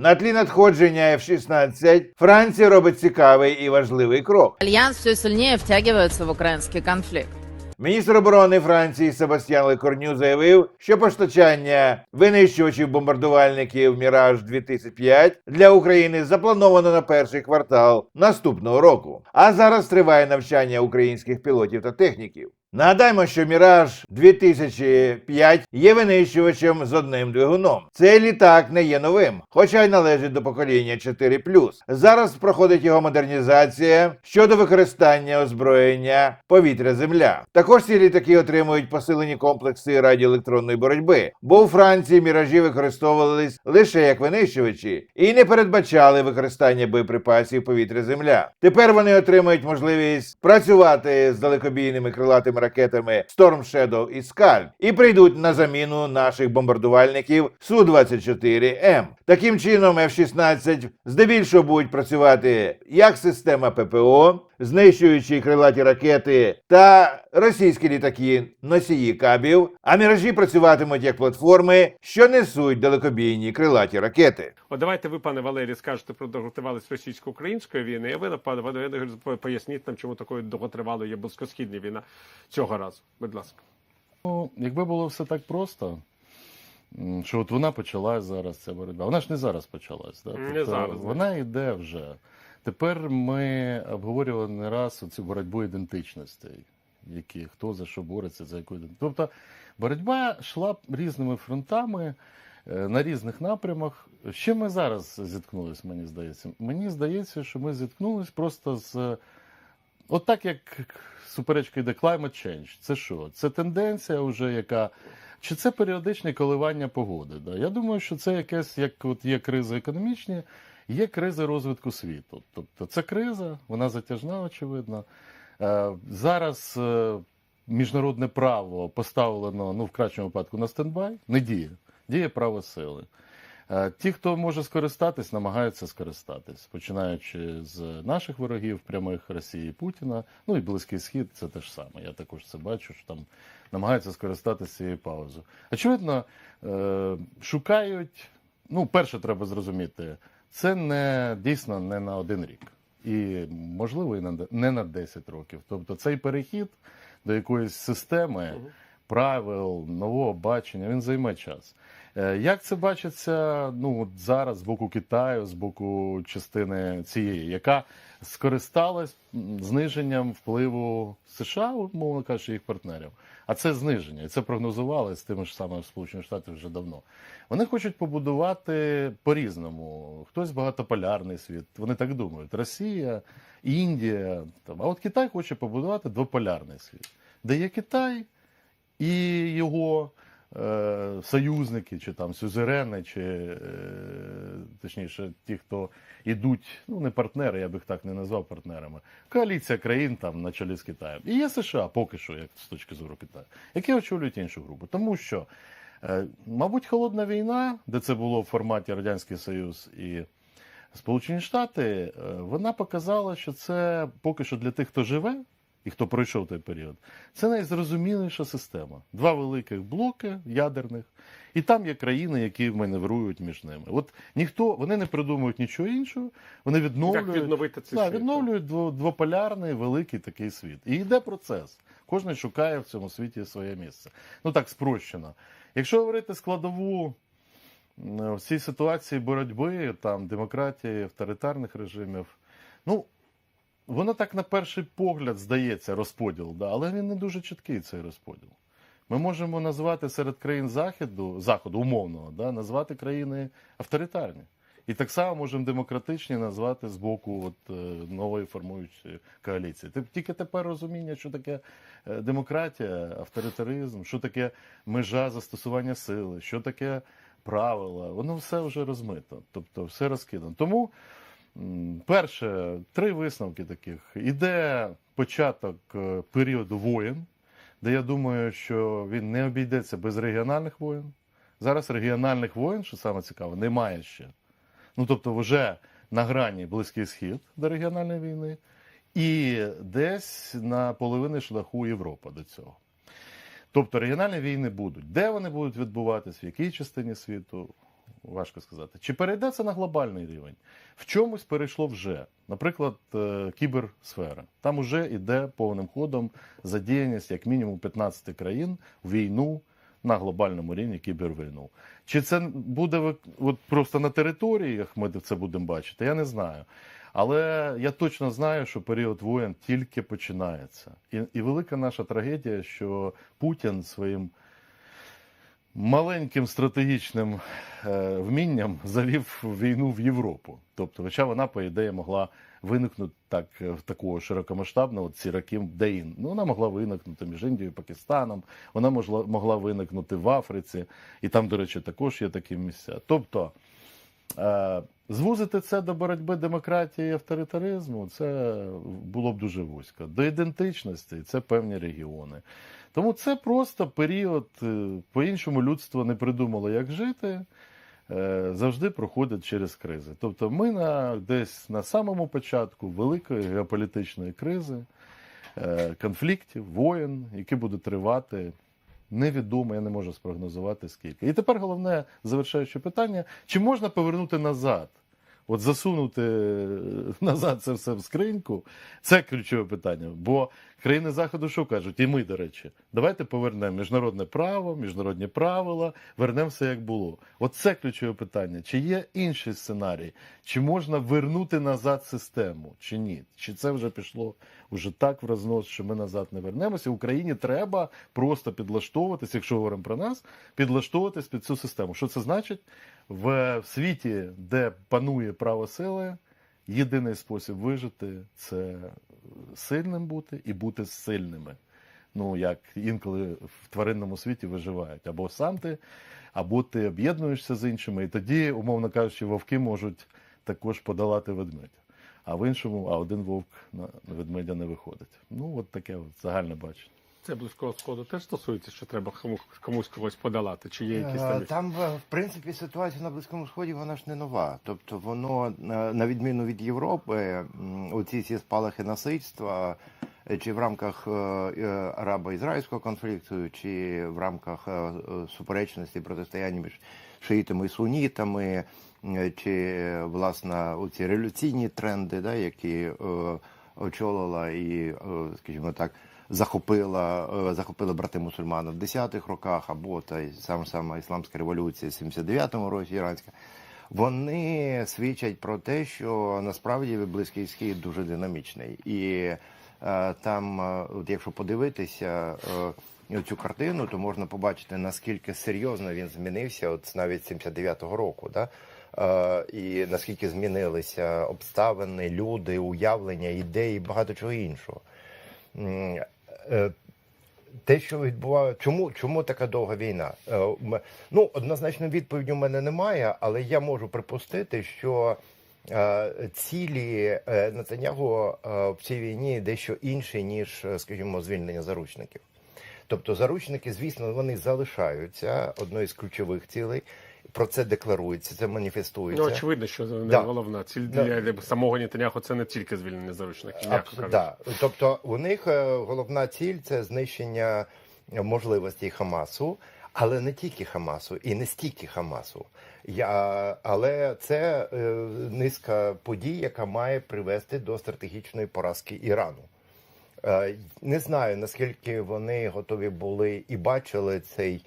На тлі надходження F-16 Франція робить цікавий і важливий крок. Альянс все сильнее втягивается в украинский конфликт. Міністр оборони Франції Себастьян Лекорню заявив, що постачання винищувачів бомбардувальників Міраж 2005 для України заплановано на перший квартал наступного року. А зараз триває навчання українських пілотів та техніків. Нагадаємо, що Міраж 2005 є винищувачем з одним двигуном. Цей літак не є новим, хоча й належить до покоління 4 Зараз проходить його модернізація щодо використання озброєння повітря-земля. Також ці літаки отримують посилені комплекси радіоелектронної боротьби, бо у Франції міражі використовувались лише як винищувачі і не передбачали використання боєприпасів повітря-земля. Тепер вони отримують можливість працювати з далекобійними крилатими ракетами Storm Shadow і Scalp і прийдуть на заміну наших бомбардувальників Су-24М. Таким чином, F-16 здебільшого будуть працювати як система ППО, знищуючи крилаті ракети та російські літаки носії кабів, а міражі працюватимуть як платформи, що несуть далекобійні крилаті ракети. От давайте ви, пане Валерій, скажете про довготривалість російсько-української війни, а ви, пане Валерій, поясніть нам, чому такою довготривалою є близькосхідна війна цього разу. Будь ласка. Ну, якби було все так просто, що от вона почалась зараз, ця боротьба. Вона ж не зараз почалась. Да? Не зараз. Вона йде вже. Тепер ми обговорювали не раз цю боротьбу ідентичностей, які хто за що бореться, за яку ідентичність. Тобто боротьба йшла різними фронтами е, на різних напрямах. Чим ми зараз зіткнулись, мені здається? Мені здається, що ми зіткнулись просто з. От так як суперечка йде climate change, це що? Це тенденція, вже, яка. Чи це періодичне коливання погоди? Да? Я думаю, що це якесь, як от є кризи економічні, є кризи розвитку світу. Тобто це криза, вона затяжна, очевидно. Е, зараз е, міжнародне право поставлено, ну, в кращому випадку, на стендбай, не діє. Діє право сили. Е, Ті, хто може скористатись, намагаються скористатись, починаючи з наших ворогів прямих Росії Путіна, ну і Близький Схід, це те ж саме. Я також це бачу, що там намагаються скористатися цією паузою. Очевидно, шукають. Ну, перше, треба зрозуміти, це не дійсно не на один рік, і можливо, і на не на 10 років. Тобто цей перехід до якоїсь системи правил, нового бачення, він займе час. Е, Як це бачиться ну, зараз з боку Китаю, з боку частини цієї, яка скористалась зниженням впливу США, умовно кажучи, їх партнерів. А це зниження, і це прогнозували з тими ж самими Сполучених Штатів вже давно. Вони хочуть побудувати по-різному. Хтось багатополярний світ, вони так думають. Росія, Індія. Там. А от Китай хоче побудувати двополярний світ, де є Китай і його союзники, чи там сюзерени, чи е, точніше, ті, хто ідуть, ну не партнери, я б їх так не назвав партнерами. Коаліція країн там на чолі з Китаєм. І є США поки що, як з точки зору Китаю, які очолюють іншу групу. Тому що, е, мабуть, холодна війна, де це було в форматі Радянський Союз і Сполучені Штати, е, вона показала, що це поки що для тих, хто живе і хто пройшов той період, це найзрозуміліша система. Два великих блоки ядерних, і там є країни, які маневрують між ними. От ніхто вони не придумують нічого іншого, вони відновлюють Як відновити цей да, світ? відновлюють двополярний великий такий світ. І йде процес. Кожен шукає в цьому світі своє місце. Ну так спрощено. Якщо говорити складову в цій ситуації боротьби, там демократії, авторитарних режимів, ну воно так на перший погляд здається розподіл, да, але він не дуже чіткий цей розподіл. Ми можемо назвати серед країн Заходу, Заходу умовного, да, назвати країни авторитарні. І так само можемо демократичні назвати з боку от, е, нової формуючої коаліції. Тільки тепер розуміння, що таке е, демократія, авторитаризм, що таке межа застосування сили, що таке правила, воно все вже розмито, тобто все розкидано. Тому перше, три висновки таких. Іде початок е, періоду воєн, де я думаю, що він не обійдеться без регіональних воєн. Зараз регіональних воєн, що саме цікаво, немає ще. Ну тобто, вже на грані Близький Схід до регіональної війни, і десь на половини шляху Європа до цього. Тобто регіональні війни будуть. Де вони будуть відбуватись, в якій частині світу? Важко сказати. Чи перейде це на глобальний рівень? В чомусь перейшло вже. Наприклад, е, кіберсфера. Там уже йде повним ходом задіяність як мінімум 15 країн в війну на глобальному рівні кібервійну. Чи це буде от просто на територіях ми це будемо бачити? Я не знаю. Але я точно знаю, що період воєн тільки починається. І, і велика наша трагедія, що Путін своїм маленьким стратегічним е, вмінням завів війну в Європу. Тобто, хоча вона, по ідеї, могла виникнути так е, такого широкомасштабного ці роки де. Ну, вона могла виникнути між Індією і Пакистаном, вона могла, могла виникнути в Африці, і там, до речі, також є такі місця. Тобто. Е, Звузити це до боротьби демократії і авторитаризму це було б дуже вузько. До ідентичності це певні регіони. Тому це просто період, е, по-іншому людство не придумало, як жити, е, завжди проходить через кризи. Тобто ми на, десь на самому початку великої геополітичної кризи, е, конфліктів, воєн, які будуть тривати. Невідомо, я не можу спрогнозувати скільки. І тепер головне завершаюче питання: чи можна повернути назад? От засунути е, назад це все в скриньку, це ключове питання. Бо країни Заходу що кажуть, і ми, до речі, давайте повернемо міжнародне право, міжнародні правила, вернемо все як було. От це ключове питання. Чи є інший сценарій? Чи можна вернути назад систему, чи ні? Чи це вже пішло вже так в рознос, що ми назад не вернемося? Україні треба просто підлаштовуватись, якщо говоримо про нас, підлаштовуватись під цю систему. Що це значить? В світі, де панує право сили, єдиний спосіб вижити це сильним бути і бути сильними. Ну, як інколи в тваринному світі виживають. Або сам ти, або ти об'єднуєшся з іншими, і тоді, умовно кажучи, вовки можуть також подолати ведмедя. А в іншому, а один вовк на ведмедя не виходить. Ну, от таке от загальне бачення. Це близького сходу теж стосується, що треба комусь, когось подолати, чи є якісь Е, там. Там, е, в принципі, ситуація на Близькому Сході вона ж не нова. Тобто, воно, е, на відміну від Європи, оці всі спалахи насильства, чи в рамках арабо-ізраїльського конфлікту, чи в рамках суперечності протистояння між шиїтами і сунітами, чи е, власне оці революційні тренди, да, які е, очолила і, е, скажімо так, захопила, е, захопили брати мусульмани в 10-х роках, або та й сама ісламська революція 79-му році іранська. Вони свідчать про те, що насправді близький схід дуже динамічний, і е, там, е, от якщо подивитися е, цю картину, то можна побачити наскільки серйозно він змінився, от навіть з 79-го року, да? Е, і наскільки змінилися обставини, люди, уявлення, ідеї, багато чого іншого. Е, те, що відбувається, чому, чому така довга війна? Е, Ну, однозначно відповіді у мене немає, але я можу припустити, що цілі Нетаньягу е, в цій війні дещо інші, ніж, скажімо, звільнення заручників. Тобто заручники, звісно, вони залишаються одною з ключових цілей. Про це декларується, це маніфестується. Ну, очевидно, що не Да. головна ціль Да. для самого Нетаняху це не тільки звільнення кажучи. да. Тобто у них е, головна ціль це знищення можливостей Хамасу, але не тільки Хамасу і не стільки Хамасу. Я, але це е, низка подій, яка має привести до стратегічної поразки Ірану. Е, Не знаю наскільки вони готові були і бачили цей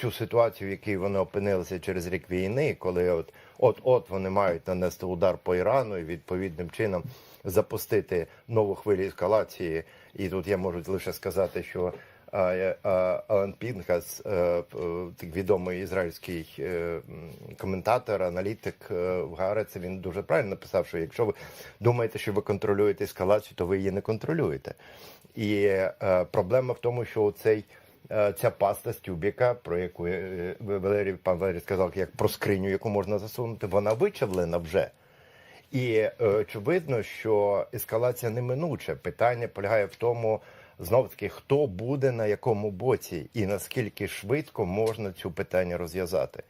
цю ситуацію, в якій вони опинилися через рік війни, коли от от от вони мають нанести удар по Ірану і відповідним чином запустити нову хвилю ескалації. І тут я можу лише сказати, що е, е, Алан е, е, так відомий ізраїльський е, коментатор, аналітик е, в Гаареці, він дуже правильно написав, що якщо ви думаєте, що ви контролюєте ескалацію, то ви її не контролюєте. І е, проблема в тому, що цей. Е, Ця паста з тюбіка, про яку е, Валерій, пан Валерій сказав, як про скриню, яку можна засунути, вона вичавлена вже. І е, очевидно, що ескалація неминуча. Питання полягає в тому, знов таки, хто буде на якому боці, і наскільки швидко можна цю питання розв'язати.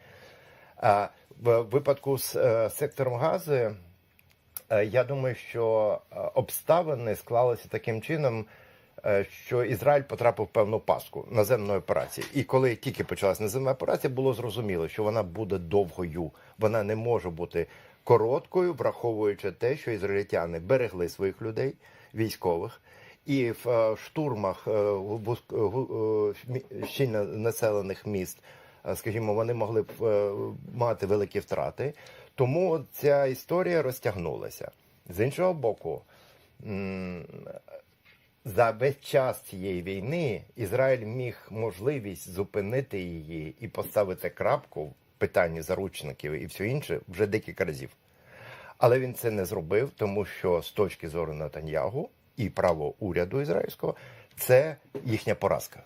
А в випадку з е, сектором газу, е, я думаю, що е, обставини склалися таким чином, е, що Ізраїль потрапив в певну паску наземної операції. І коли тільки почалась наземна операція, було зрозуміло, що вона буде довгою. Вона не може бути короткою, враховуючи те, що ізраїльтяни берегли своїх людей, військових. І в е, штурмах е, е, щільно населених міст, е, скажімо, вони могли б е, мати великі втрати. Тому ця історія розтягнулася. З іншого боку, за весь час цієї війни Ізраїль міг можливість зупинити її і поставити крапку в питанні заручників і все інше вже декілька разів. Але він це не зробив, тому що з точки зору Натаньягу і право уряду ізраїльського це їхня поразка.